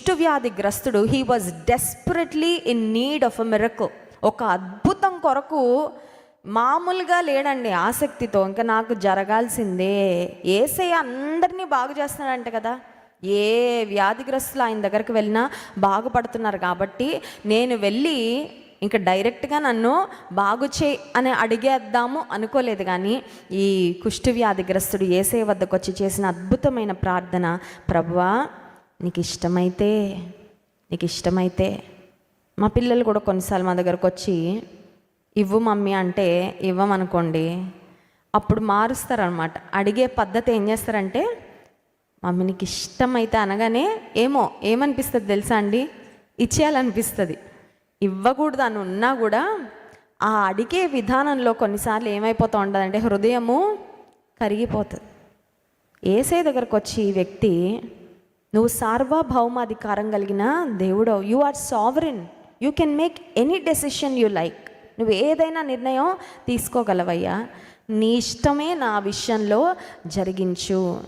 కుష్టు వ్యాధి గ్రస్తుడు he was desperately in need of a miracle ఒక అద్భుతం కొరకు మామూలుగా లేడండి ఆసక్తితో. ఇంకా నాకు జరగాల్సిందే. ఏసై అందరినీ బాగు చేస్తున్నాడంట కదా. ఏ వ్యాధిగ్రస్తులు ఆయన దగ్గరికి వెళ్ళినా బాగుపడుతున్నారు కాబట్టి నేను వెళ్ళి ఇంకా డైరెక్ట్గా నన్ను బాగు చేయి అని అడిగేద్దాము అనుకోలేదు కానీ ఈ కుష్టు వ్యాధిగ్రస్తుడు ఏసే వద్దకు వచ్చి చేసిన అద్భుతమైన ప్రార్థన. ప్రభువా నీకు ఇష్టమైతే నీకు ఇష్టమైతే మా పిల్లలు కూడా కొన్నిసార్లు మా దగ్గరకు వచ్చి ఇవ్వు మమ్మీ అంటే ఇవ్వమనుకోండి. అప్పుడు మారుస్తారనమాట అడిగే పద్ధతి ఏం చేస్తారంటే మమ్మీ నీకు ఇష్టమైతే అనగానే ఏమో ఏమనిపిస్తుంది తెలుసా అండి? ఇచ్చేయాలనిపిస్తుంది. ఇవ్వకూడదు అని ఉన్నా కూడా ఆ అడిగే విధానంలో కొన్నిసార్లు ఏమైపోతూ ఉండదంటే హృదయము కరిగిపోతుంది. ఏసే దగ్గరకు వచ్చి ఈ వ్యక్తి నువ్వు సార్వభౌమాధికారం కలిగిన దేవుడవు. You are sovereign you can make any decision you like నువ్వు ఏదైనా నిర్ణయం తీసుకోగలవయ్యా. నీ ఇష్టమే నా విషయంలో జరిగించు.